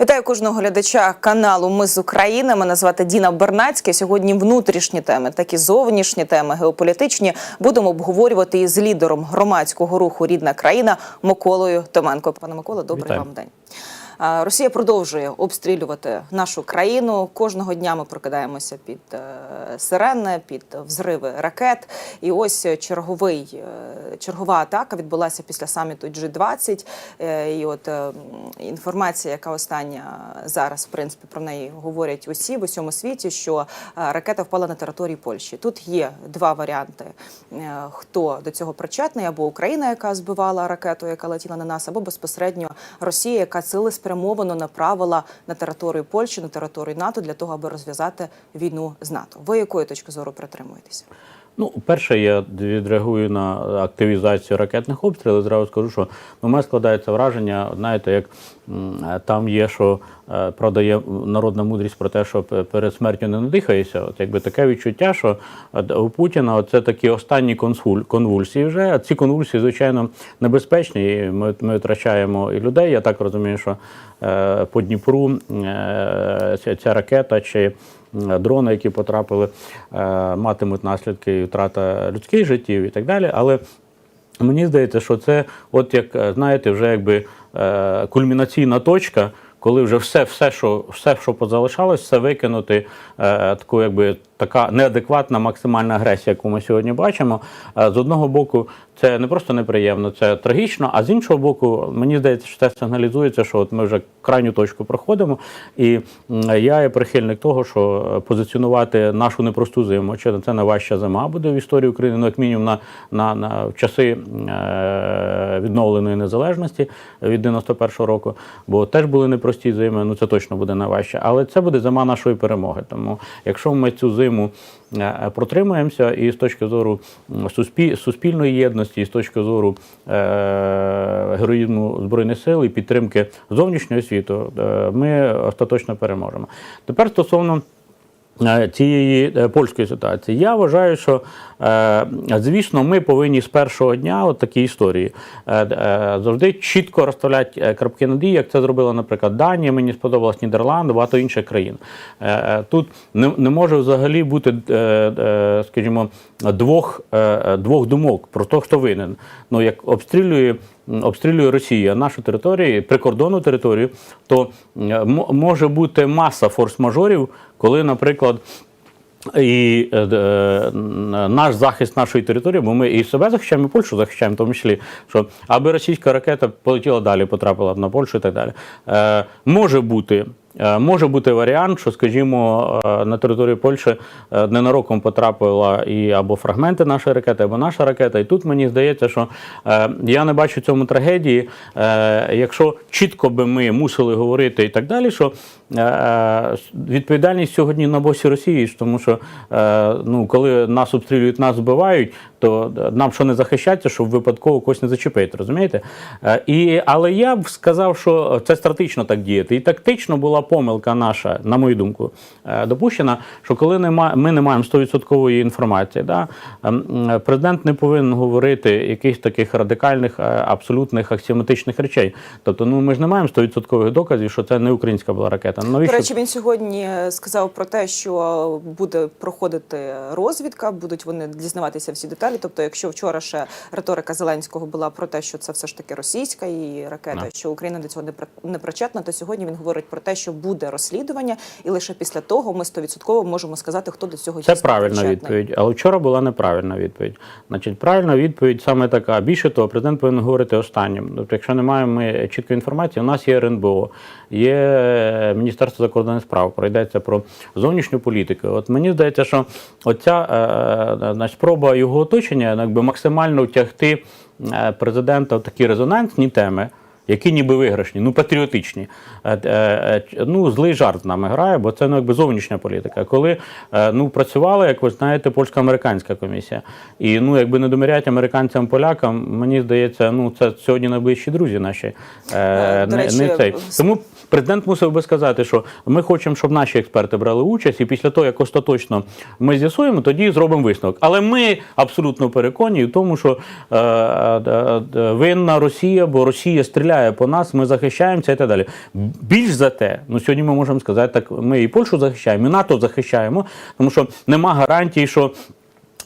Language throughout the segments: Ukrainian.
Вітаю кожного глядача каналу Ми з України. Мене звати Діна Бернацька. Сьогодні внутрішні теми, так і зовнішні теми, геополітичні. Будемо обговорювати із лідером громадського руху Рідна країна Миколою Томенко. Пане Микола, добрий Вітаю. вам день. Росія продовжує обстрілювати нашу країну. Кожного дня ми прокидаємося під е, сирени, під взриви ракет. І ось черговий, е, чергова атака відбулася після саміту G20. Е, І от е, інформація, яка остання зараз, в принципі, про неї говорять усі в усьому світі, що ракета впала на території Польщі. Тут є два варіанти: хто до цього причетний, або Україна, яка збивала ракету, яка летіла на нас, або безпосередньо Росія, яка цілеспрямовано направила на територію Польщі, на територію НАТО для того, аби розв'язати війну з НАТО. Ви якої точки зору притримуєтеся? Ну, перше, я відреагую на активізацію ракетних обстрілів. Зразу скажу, що у мене складається враження, знаєте, як там є, що е, правда, є народна мудрість про те, що перед смертю не надихаєшся. От якби таке відчуття, що у Путіна це такі останні конвульсії вже. А ці конвульсії, звичайно, небезпечні. І ми, ми втрачаємо і людей. Я так розумію, що е, по Дніпру е, ця, ракета чи дрони, які потрапили, е, матимуть наслідки і втрата людських життів і так далі. Але мені здається, що це, от як е, знаєте, вже якби е, кульмінаційна точка. Коли вже все, все, що все, що позалишалось, все викинути, е, таку, якби така неадекватна максимальна агресія, яку ми сьогодні бачимо. Е, з одного боку, це не просто неприємно, це трагічно. А з іншого боку, мені здається, що це сигналізується, що от ми вже крайню точку проходимо. І я є прихильник того, що позиціонувати нашу непросту зиму, чи це найважча зима буде в історії України, ну як мінімум на, на, на часи е, відновленої незалежності від 91-го року, бо теж були непрості зими. Ну це точно буде найважче. Але це буде зима нашої перемоги. Тому якщо ми цю зиму е, протримаємося, і з точки зору суспіль, суспільної єдності, і з точки зору е, героїзму збройних сил і підтримки зовнішнього світу, е, ми остаточно переможемо. Тепер стосовно. Е, Цієї е, польської ситуації я вважаю, що е, звісно, ми повинні з першого дня от такі історії завжди чітко розставляти крапки над «і», як це зробила, наприклад, Данія. Мені сподобалась Нідерланди, багато інших країн. Тут не, не може взагалі бути, скажімо, двох, двох думок про те, хто винен. Ну як обстрілює. Обстрілює Росія нашу територію, прикордонну територію, то може бути маса форс-мажорів, коли, наприклад, і е, е, наш захист нашої території, бо ми і себе захищаємо, і Польщу захищаємо, в тому числі, що аби російська ракета полетіла далі, потрапила б на Польщу і так далі. Е, може бути. Е, Може бути варіант, що, скажімо, е, на територію Польщі е, ненароком потрапила і або фрагменти нашої ракети, або наша ракета. І тут мені здається, що я не бачу цьому трагедії. Якщо чітко би ми мусили говорити і так далі, що відповідальність сьогодні на босі Росії, тому що е, ну, коли нас обстрілюють, нас вбивають, то нам що не захищатися, щоб випадково когось не зачепити, розумієте? Е, І, але я б сказав, що це стратегічно так діяти. І тактично була помилка наша, на мою думку, е, допущена, що коли ми не маємо 100% інформації, да, ем, е, президент не повинен говорити якихось таких радикальних, е, абсолютних аксіоматичних речей. Тобто, ну ми ж не маємо 100% доказів, що це не українська була ракета. Ну, До Навіщо? речі, він сьогодні сказав про те, що буде проходити розвідка, будуть вони дізнаватися всі деталі. Тобто, якщо вчора ще риторика Зеленського була про те, що це все ж таки російська і ракета, Да. що Україна до цього не причетна, то сьогодні він говорить про те, що буде розслідування, і лише після того ми 100% можемо сказати, хто до цього Це правильна причетний. відповідь, але вчора була неправильна відповідь. Значить, правильна відповідь саме така. Більше того, президент повинен говорити останнім. Тобто, якщо не маємо ми чіткої інформації, у нас є РНБО, є Міністерство закордонних справ, пройдеться про зовнішню політику. От мені здається, що оця е, е, спроба його оточення якби максимально втягти е, президента в такі резонансні теми. Які ніби виграшні, ну патріотичні. Е, е, е, Ну, злий жарт з нами грає, бо це ну, якби зовнішня політика. Коли е, ну, працювала, як ви знаєте, польсько-американська комісія. І ну, якби не довіряти американцям, полякам, мені здається, ну це сьогодні найближчі друзі наші. Е, Е, до не, речі, не цей. Тому президент мусив би сказати, що ми хочемо, щоб наші експерти брали участь, і після того, як остаточно ми з'ясуємо, тоді зробимо висновок. Але ми абсолютно переконані в тому, що е, е, е, винна Росія, бо Росія стріляє по нас, ми захищаємося і так далі. Більш за те, ну сьогодні ми можемо сказати, так ми і Польщу захищаємо, і НАТО захищаємо, тому що нема гарантії, що.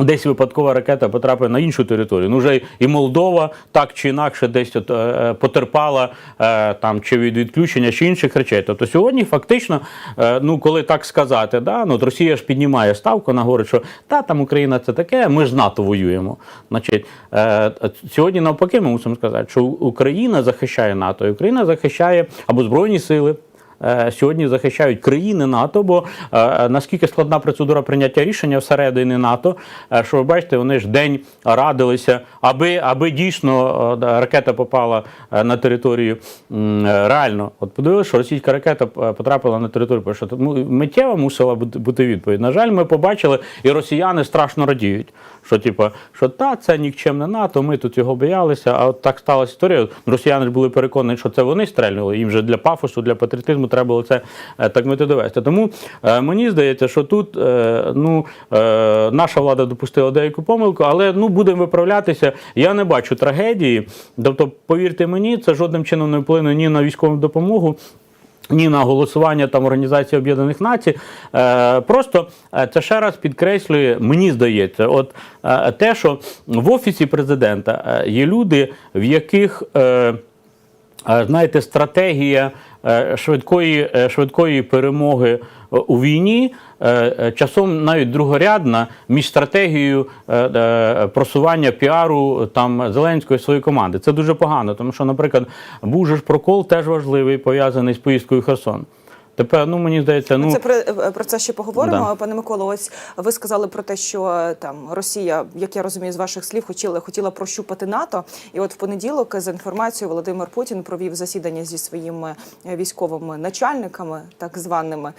Десь випадкова ракета потрапить на іншу територію. Ну вже і Молдова так чи інакше десь от, е, потерпала е, там чи від відключення, чи інших речей. Тобто сьогодні фактично, е, ну коли так сказати, да, ну от Росія ж піднімає ставку, вона говорить, що та там Україна це таке, ми ж НАТО воюємо. Значить, е, сьогодні навпаки, ми мусимо сказати, що Україна захищає НАТО, і Україна захищає або Збройні сили е, сьогодні захищають країни НАТО, бо е, наскільки складна процедура прийняття рішення всередині НАТО, е, що ви бачите, вони ж день радилися, аби, аби дійсно е, ракета попала е, на територію е, реально. От подивилися, що російська ракета е, потрапила на територію Польщі. Тому миттєво мусила бути відповідь. На жаль, ми побачили, і росіяни страшно радіють. Що, типу, що та це нікчемне НАТО, ми тут його боялися, а от так сталася історія. Росіяни ж були переконані, що це вони стрельнули. Їм вже для пафосу, для патріотизму треба було це е, так мити довести. Тому е, мені здається, що тут е, ну, е, наша влада допустила деяку помилку, але ну, будемо виправлятися. Я не бачу трагедії. Тобто, повірте мені, це жодним чином не вплине ні на військову допомогу. Ні на голосування там Організації Об'єднаних Націй. Е, просто е, це ще раз підкреслює, мені здається, от е, те, що в офісі президента е, є люди, в яких е, е, знаєте, стратегія швидкої, е, швидкої перемоги е, у війні е, е, часом навіть другорядна між стратегією е, е, просування піару там Зеленської своєї команди. Це дуже погано, тому що, наприклад, був ж прокол теж важливий, пов'язаний з поїздкою Херсон. Тепер, ну мені здається, ну Це про, е, про це ще поговоримо. Да. Пане Миколо, ось ви сказали про те, що там Росія, як я розумію з ваших слів, хотіла хотіла прощупати НАТО. І от в понеділок за інформацією Володимир Путін провів засідання зі своїми е, військовими начальниками, так званими,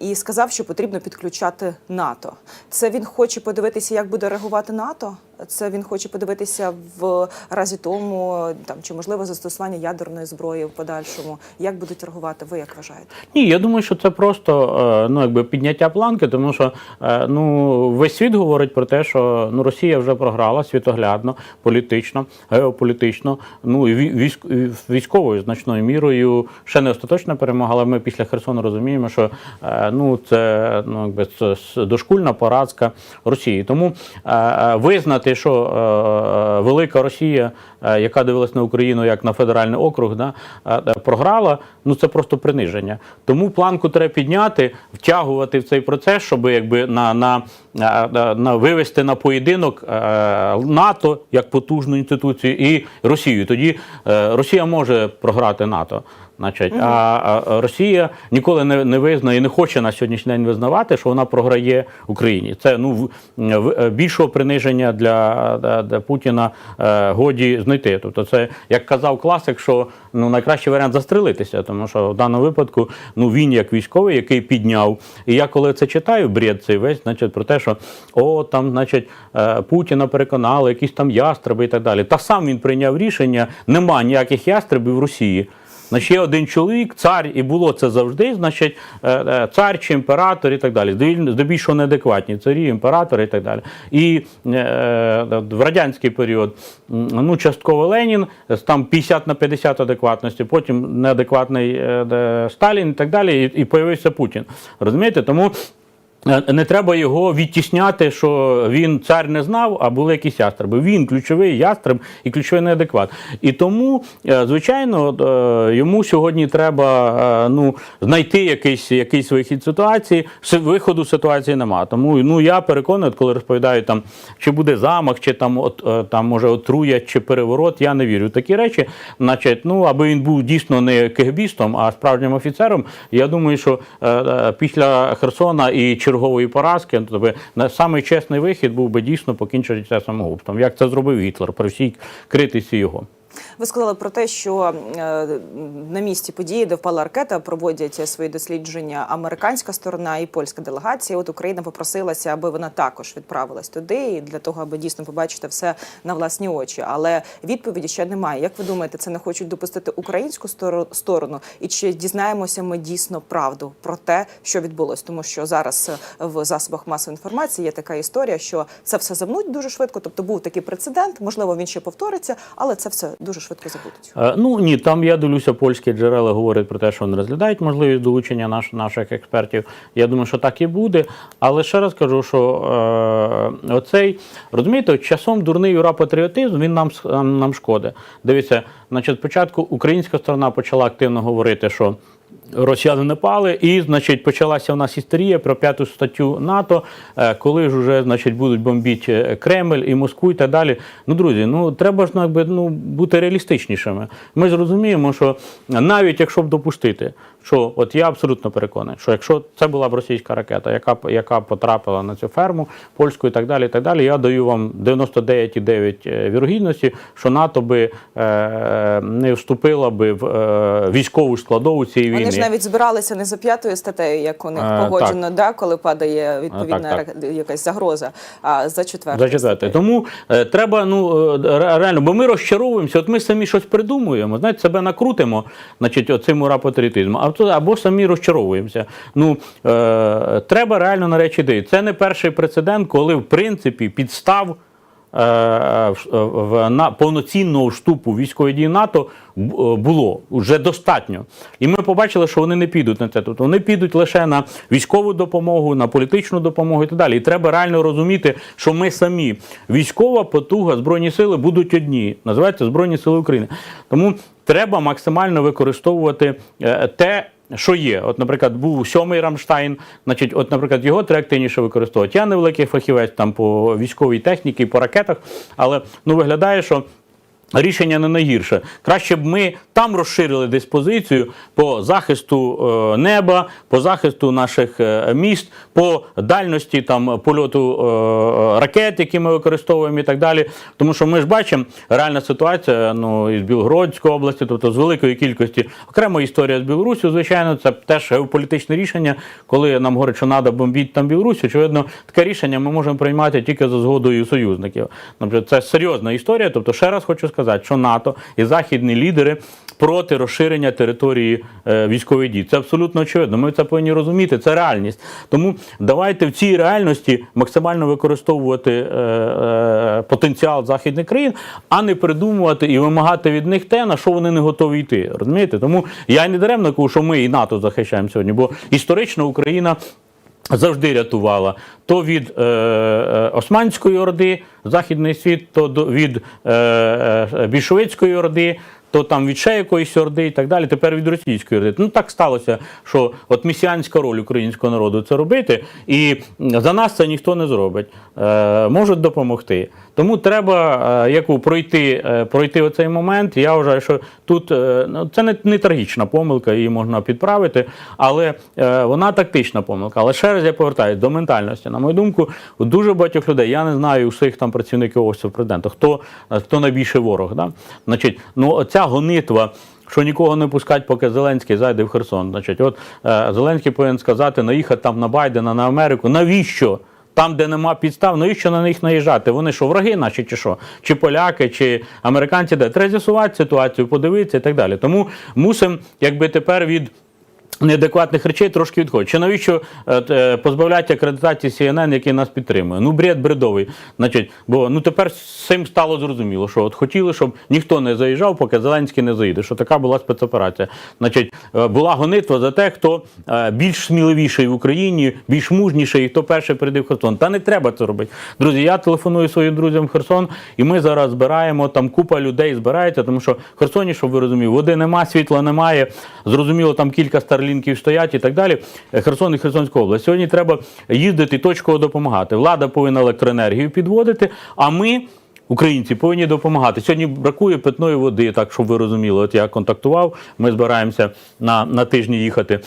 і сказав, що потрібно підключати НАТО. Це він хоче подивитися, як буде реагувати НАТО. Це він хоче подивитися в разі тому, там чи можливо застосування ядерної зброї в подальшому. Як будуть реагувати? Ви як вважаєте? Ні, я думаю, що це просто е, ну, якби підняття планки, тому що е, ну, весь світ говорить про те, що ну, Росія вже програла світоглядно, політично, геополітично, ну і вій- військ, військовою значною мірою ще не остаточна перемога, але ми після Херсону розуміємо, що е, ну, це ну, якби, це дошкульна поразка Росії. Тому е, е, визнати, що е, велика Росія, е, яка дивилась на Україну як на федеральний округ, да, е, е, програла, ну це просто приниження. Тому планку треба підняти, втягувати в цей процес, щоб якби на, на, на, вивести на поєдинок е, НАТО як потужну інституцію і Росію. Тоді е, Росія може програти НАТО. Значить, а, а Росія ніколи не, не визнає і не хоче на сьогоднішній день визнавати, що вона програє Україні. Це ну в- в- більшого приниження для, для, для Путіна е, годі знайти. Тобто, це як казав класик, що ну найкращий варіант застрелитися, тому що в даному випадку ну він як військовий, який підняв. І я коли це читаю, бред цей весь, значить про те, що о там, значить, е, Путіна переконали, якісь там ястреби і так далі. Та сам він прийняв рішення, нема ніяких ястребів в Росії. Є один чоловік, цар, і було це завжди, значить, е, е, цар чи імператор і так далі. Здебільшого неадекватні царі, імператори і так далі. І е, в радянський період ну, частково Ленін, там 50 на 50 адекватності, потім неадекватний де, Сталін і так далі, і, і появився Путін. Розумієте? Тому. Е, Не треба його відтісняти, що він цар не знав, а були якісь ястреби. Він ключовий ястреб і ключовий неадекват. І тому, е, звичайно, е, йому сьогодні треба ну, знайти якийсь, якийсь вихід ситуації. Виходу ситуації немає. Тому ну, я переконаний, коли розповідають, там, чи буде замах, чи там, от, там може отруять, чи переворот, я не вірю в такі речі. Значить, ну, аби він був дійсно не кегбістом, а справжнім офіцером, я думаю, що після Херсона і чергової поразки, ну, тобто, самий чесний вихід був би дійсно покінчити це самогубством. Як це зробив Гітлер при всій критиці його. Ви сказали про те, що е, на місці події, де впала ракета, проводять свої дослідження американська сторона і польська делегація. От Україна попросилася, аби вона також відправилась туди, для того, аби дійсно побачити все на власні очі. Але відповіді ще немає. Як ви думаєте, це не хочуть допустити українську сторону? І чи дізнаємося ми дійсно правду про те, що відбулось? Тому що зараз е, в засобах масової інформації є така історія, що це все забнуть дуже швидко. Тобто був такий прецедент, можливо, він ще повториться, але це все дуже швидко забудуть. Е, Ну ні, там я дивлюся, польські джерела говорять про те, що вони розглядають можливість долучення наш, наших експертів. Я думаю, що так і буде. Але ще раз кажу, що е, оцей розумієте, часом дурний юра патріотизм він нам, нам шкодить. Дивіться, значить, спочатку українська сторона почала активно говорити, що. Росіяни напали, і значить почалася у нас істерія про п'яту статтю НАТО, е, коли ж уже значить будуть бомбити Кремль і Москву і так далі. Ну, друзі, ну треба ж ну, якби, ну, бути реалістичнішими. Ми зрозуміємо, що навіть якщо б допустити, що от я абсолютно переконаний, що якщо це була б російська ракета, яка яка потрапила на цю ферму польську і так далі, і так далі, я даю вам 99,9 вірогідності, що НАТО би е, не вступила би в е, військову складову цієї війни. Вони ж навіть збиралися не за п'ятою статтею, як у них Е, погоджено, да, коли падає відповідна так, так. якась загроза, а за четвертою. За четверте. Тому е, треба, ну е, реально, бо ми розчаровуємося, от ми самі щось придумуємо, знаєте, себе накрутимо, значить, оцим урапатріотизмом, а то або самі розчаровуємося. Ну е, треба реально на речі дивитися. Це не перший прецедент, коли в принципі підстав. е, в- на повноцінного вступу військової дії НАТО е, було вже достатньо. І ми побачили, що вони не підуть на це. Тобто вони підуть лише на військову допомогу, на політичну допомогу і так далі. І треба реально розуміти, що ми самі військова потуга, збройні сили будуть одні. Називаються Збройні Сили України. Тому треба максимально використовувати е, те. Що є? От, наприклад, був сьомий Рамштайн, значить, от, наприклад, його треба активніше використовувати. Я не великий фахівець там по військовій техніці, по ракетах, але ну виглядає, що. Рішення не найгірше. Краще б ми там розширили диспозицію по захисту е, неба, по захисту наших е, міст, по дальності там польоту е, ракет, які ми використовуємо, і так далі. Тому що ми ж бачимо реальна ситуація ну, із Білгородської області, тобто з великої кількості. Окрема історія з Білорусі, звичайно, це теж геополітичне рішення, коли нам говорять, що треба бомбити там Білорусь. Очевидно, таке рішення ми можемо приймати тільки за згодою союзників. Наприклад, це серйозна історія. Тобто, ще раз хочу сказати, що НАТО і західні лідери проти розширення території е, військових дій. Це абсолютно очевидно. Ми це повинні розуміти. Це реальність. Тому давайте в цій реальності максимально використовувати е, е, потенціал західних країн, а не придумувати і вимагати від них те, на що вони не готові йти. Розумієте? Тому я не даремно кажу, що ми і НАТО захищаємо сьогодні, бо історично Україна. Завжди рятувала то від е, Османської орди, Західний світ, то від е, більшовицької орди, то там від ще якоїсь орди і так далі. Тепер від російської орди. Ну так сталося, що от месіанська роль українського народу це робити, і за нас це ніхто не зробить. Е, можуть допомогти. Тому треба е, яку пройти, е, пройти оцей момент. Я вважаю, що тут е, ну, це не, не трагічна помилка, її можна підправити, але е, вона тактична помилка. Але ще раз я повертаюся до ментальності. На мою думку, у дуже багатьох людей, я не знаю усіх там працівників офісу президента, хто, хто найбільший ворог. Да? Значить, ну оця гонитва. Що нікого не пускать, поки Зеленський зайде в Херсон. Значить, от е, Зеленський повинен сказати, наїхати там на Байдена, на Америку. Навіщо? Там, де нема підстав, навіщо на них наїжджати? Вони що, враги наші, чи що? Чи поляки, чи американці, де треба з'ясувати ситуацію, подивитися і так далі. Тому мусимо, якби тепер від. Неадекватних речей трошки відходить. Чи навіщо е, е, позбавляти акредитації CNN, який нас підтримує? Ну, бред бредовий. Значить, бо ну тепер цим стало зрозуміло, що от хотіли, щоб ніхто не заїжджав, поки Зеленський не заїде. Що така була спецоперація. Значить, е, була гонитва за те, хто більш сміливіший в Україні, більш мужніший, і хто перший прийде в Херсон. Та не треба це робити. Друзі, я телефоную своїм друзям в Херсон, і ми зараз збираємо там купа людей збирається, тому що в Херсоні, щоб ви розуміли, води нема, світла немає. Зрозуміло, там кілька старлінків стоять і так далі. Е, Херсон і Херсонська область. Сьогодні треба їздити точково допомагати. Влада повинна електроенергію підводити, а ми. Українці повинні допомагати. Сьогодні бракує питної води, так щоб ви розуміли. От я контактував, ми збираємося на, на тижні їхати.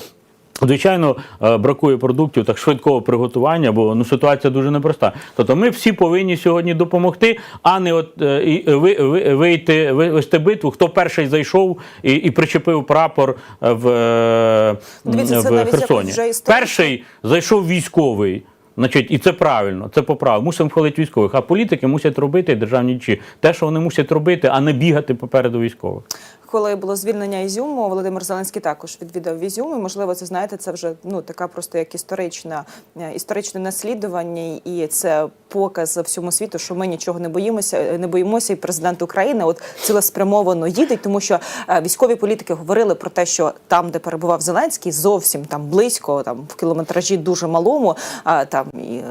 Звичайно, е, бракує продуктів так швидкого приготування, бо ну ситуація дуже непроста. Тобто ми всі повинні сьогодні допомогти, а не от е, і ви, ви, вийти вести битву, хто перший зайшов і, і причепив прапор е, в, е, Дивіться, в Херсоні. Перший зайшов військовий. Значить, і це правильно, це по праву. Мусимо хвалити військових. А політики мусять робити державні дії. Те, що вони мусять робити, а не бігати попереду військових. Коли було звільнення Ізюму, Володимир Зеленський також відвідав Ізюм. І, можливо, це знаєте, це вже ну така просто як історична е, історичне наслідування, і це показ всьому світу, що ми нічого не боїмося, не боїмося. І президент України от цілеспрямовано їде, тому що е, військові політики говорили про те, що там, де перебував Зеленський, зовсім там близько, там в кілометражі дуже малому, а там і е,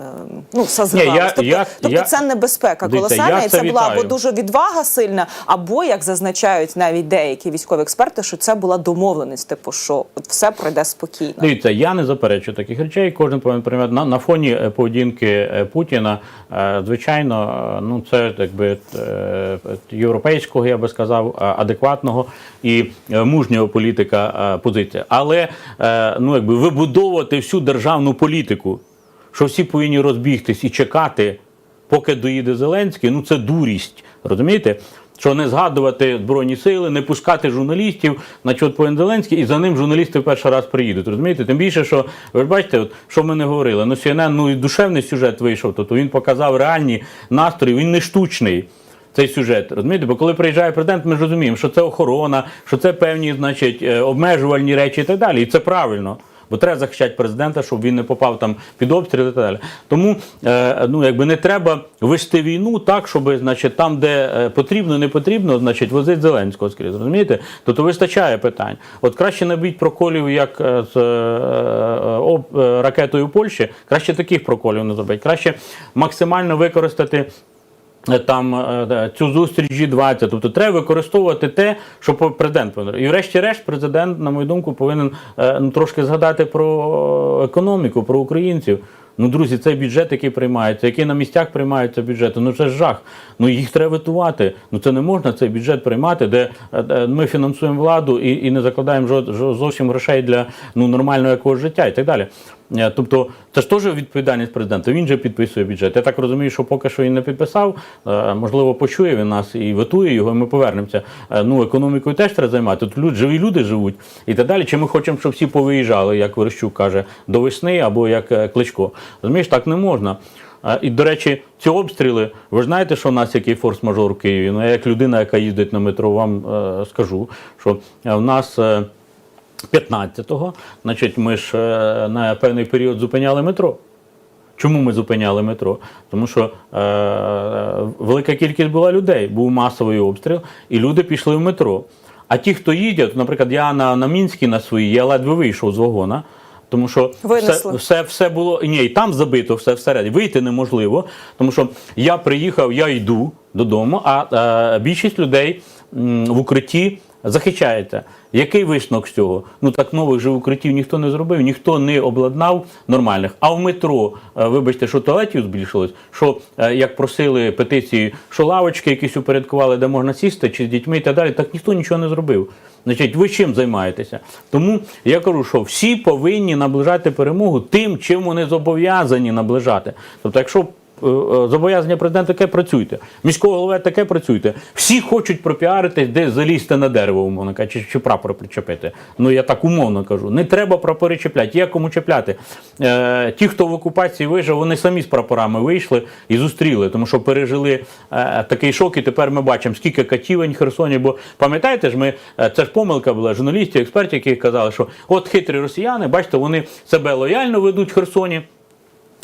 ну все Ні, я- Тобто, я- тобто я- це небезпека колосальна, і це це була або дуже дуже відвага сильна, або як зазначають навіть деякі військові експерти, що це була домовленість, типу, що все пройде спокійно. Дивіться, я не заперечую таких речей. Кожен повинен на, на фоні е, поведінки е, Путіна. е, Звичайно, ну це якби європейського, я би сказав, адекватного і мужнього політика позиція. Але ну якби вибудовувати всю державну політику, що всі повинні розбігтись і чекати, поки доїде Зеленський, ну це дурість. Розумієте? Що не згадувати Збройні сили, не пускати журналістів на чот повинен Зеленський, і за ним журналісти в перший раз приїдуть. Розумієте? Тим більше, що ви ж бачите, от, що ми не говорили. Ну, CNN, ну і душевний сюжет вийшов, тобто він показав реальні настрої, він не штучний. Цей сюжет, розумієте? Бо коли приїжджає президент, ми ж розуміємо, що це охорона, що це певні, значить, е, обмежувальні речі і так далі. І це правильно. Бо треба захищати президента, щоб він не попав там під обстріл і так далі. Тому е, ну, якби не треба вести війну так, щоб значить, там, де е, потрібно, не потрібно, значить, возити Зеленського скрізь. Розумієте? Тобто вистачає питань. От краще не бить проколів, як е, з ракетою Польщі, краще таких проколів не зробити. Краще максимально використати. Е, Там е, цю зустріч G20, тобто треба використовувати те, що президент. І врешті-решт, президент, на мою думку, повинен е, ну, трошки згадати про економіку, про українців. Ну, друзі, цей бюджет, який приймається, який на місцях приймаються бюджети, ну це ж жах. Ну їх треба витувати. Ну це не можна цей бюджет приймати, де е, е, ми фінансуємо владу і, і не закладаємо жод- жо- зовсім грошей для ну, нормального якогось життя і так далі. Е, Тобто це ж теж відповідальність президента. Він же підписує бюджет. Я так розумію, що поки що він не підписав. Е, Можливо, почує він нас і витує його, і ми повернемося. Е, Ну, економікою теж треба займати. Тут люди, живі люди живуть і так далі. Чи ми хочемо, щоб всі повиїжджали, як Верещук каже, до весни або як Кличко. Розумієш, так не можна. І, до речі, ці обстріли, ви ж знаєте, що у нас який форс-мажор в Києві. Ну, я як людина, яка їздить на метро, вам е, скажу, що в нас. е, 15-го, значить, ми ж е, на певний період зупиняли метро. Чому ми зупиняли метро? Тому що е, велика кількість була людей, був масовий обстріл, і люди пішли в метро. А ті, хто їде, наприклад, я на, на Мінській на своїй, я ледве вийшов з вагона. Тому що все, все, все було ні, і там забито, все всередині. Вийти неможливо. Тому що я приїхав, я йду додому, а е, більшість людей в укритті захищається. Який висновок з цього? Ну так нових же укриттів ніхто не зробив, ніхто не обладнав нормальних. А в метро, е, вибачте, що туалетів збільшилось, що е, як просили петиції, що лавочки якісь упорядкували, де можна сісти, чи з дітьми і так далі, так ніхто нічого не зробив. Значить, ви чим займаєтеся? Тому я кажу, що всі повинні наближати перемогу тим, чим вони зобов'язані наближати. Тобто, якщо зобов'язання президента таке працюйте, міського голови таке працюйте. Всі хочуть пропіаритись, де залізти на дерево, умовно кажучи, чи, чи прапор причепити. Ну я так умовно кажу. Не треба прапори чіпляти. Є кому чіпляти. Е, ті, хто в окупації вижив, вони самі з прапорами вийшли і зустріли, тому що пережили е, такий шок, і тепер ми бачимо, скільки катівень в Херсоні. Бо пам'ятаєте ж, ми е, це ж помилка була журналістів, експертів, які казали, що от хитрі росіяни, бачите, вони себе лояльно ведуть в Херсоні.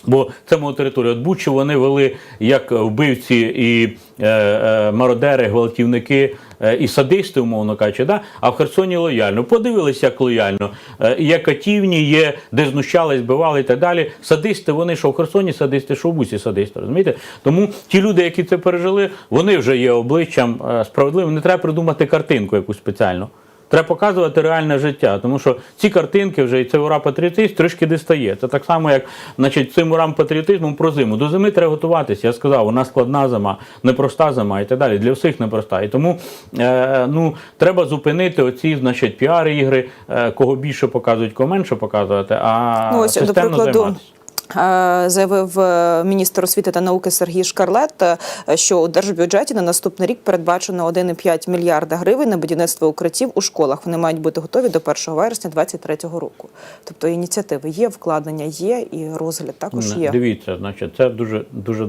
Бо це моя територія. От Бучу вони вели як вбивці і е, е, мародери, гвалтівники е, і садисти, умовно кажучи, да? а в Херсоні лояльно. Подивилися, як лояльно. Е, є катівні, є де знущались, збивали і так далі. Садисти, вони що в Херсоні садисти, що в Бусі садисти, розумієте? Тому ті люди, які це пережили, вони вже є обличчям е, справедливим. Не треба придумати картинку якусь спеціальну. Треба показувати реальне життя, тому що ці картинки вже і це ура патріотизм трішки дистає. Це так само, як значить, цим урам патріотизмом про зиму. До зими треба готуватися. Я сказав, вона складна зима, непроста зима і так далі. Для всіх непроста. І тому е, ну, треба зупинити оці значить, піар-ігри, е, кого більше показують, кого менше показувати, а Ну, ось, до прикладу, займатися. Е, заявив е, міністр освіти та науки Сергій Шкарлет, е, що у держбюджеті на наступний рік передбачено 1,5 мільярда гривень на будівництво укриттів у школах. Вони мають бути готові до 1 вересня 2023 року. Тобто ініціативи є, вкладення є, і розгляд також є. Дивіться, значить, це дуже, дуже,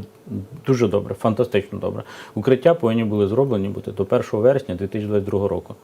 дуже добре, фантастично добре. Укриття повинні були зроблені бути до 1 вересня 2022 року.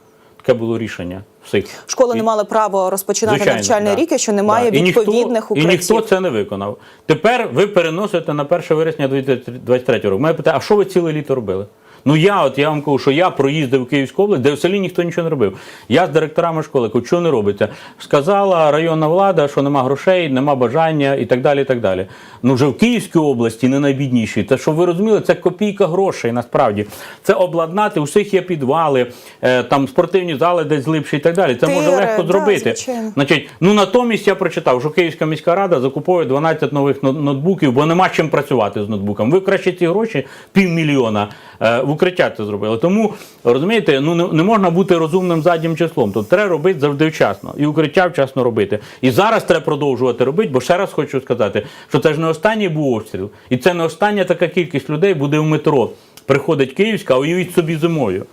Таке було рішення всіх. Школи І- не мали права розпочинати Звичайно, навчальний да. рік, якщо немає Да. І відповідних відповідних І ніхто це не виконав. Тепер ви переносите на 1 вересня 2023 року. Мене питає, а що ви ціле літо робили? Ну я от я вам кажу, що я проїздив Київську область, де в селі ніхто нічого не робив. Я з директорами школи кажу, що не робиться. Сказала районна влада, що нема грошей, нема бажання і так далі. і так далі. Ну вже в Київській області не найбідніші. Та щоб ви розуміли, це копійка грошей насправді. Це обладнати, у всіх є підвали, е, там спортивні зали десь глибші і так далі. Це може легко да, зробити. звичайно. Значить, ну натомість я прочитав, що Київська міська рада закуповує 12 нових но- ноутбуків, бо нема чим працювати з ноутбуком. Ви краще ці гроші півмільйона е, в укриття це зробили. Тому розумієте, ну не, не можна бути розумним заднім числом. Тут треба робити завжди вчасно. І укриття вчасно робити. І зараз треба продовжувати робити, бо ще раз хочу сказати, що це ж не останній був обстріл, і це не остання така кількість людей буде в метро. Приходить Київська, а уявіть собі зимою.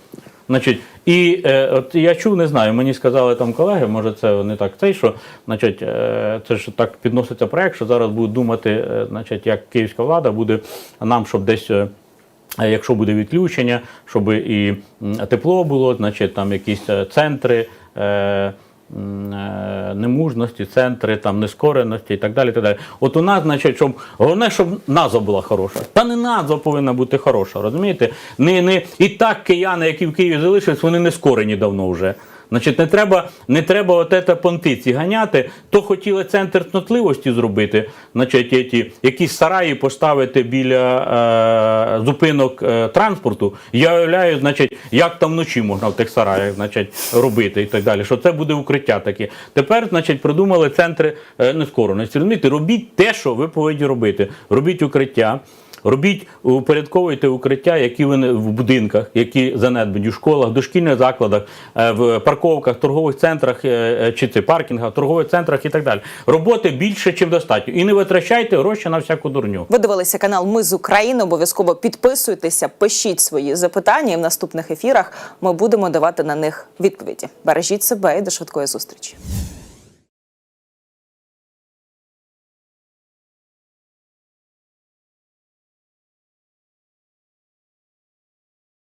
Значить, і е, от я чув, не знаю, мені сказали там колеги, може це не так цей, що значить, е, це ж так підноситься проект, що зараз будуть думати, е, значить, як київська влада буде нам, щоб десь. Е, Якщо буде відключення, щоб і тепло було, значить там якісь е, центри е, е, немужності, центри там нескореності і так далі. Так далі. От у нас, значить, щоб головне, щоб назва була хороша. Та не назва повинна бути хороша, розумієте? Не, не, і так кияни, які в Києві залишились, вони не скорені давно вже. Значить, не треба, не треба от ете понтиці ганяти. То хотіли центр цнотливості зробити, значить, еті, якісь сараї поставити біля е, зупинок е, транспорту. Я уявляю, значить, як там вночі можна в тих сараях значить, робити і так далі. Що це буде укриття таке. Тепер, значить, придумали центри е, нескореності. Розумієте, робіть те, що ви повинні робити. Робіть укриття. Робіть, упорядковуйте укриття, які вони в будинках, які занедбані, в школах, дошкільних закладах, е, в парковках, торгових центрах е, е, чи це паркінгах, торгових центрах і так далі. Роботи більше, чим достатньо. І не витрачайте гроші на всяку дурню. Ви дивилися канал Ми з України. Обов'язково підписуйтеся, пишіть свої запитання, і в наступних ефірах ми будемо давати на них відповіді. Бережіть себе і до швидкої зустрічі.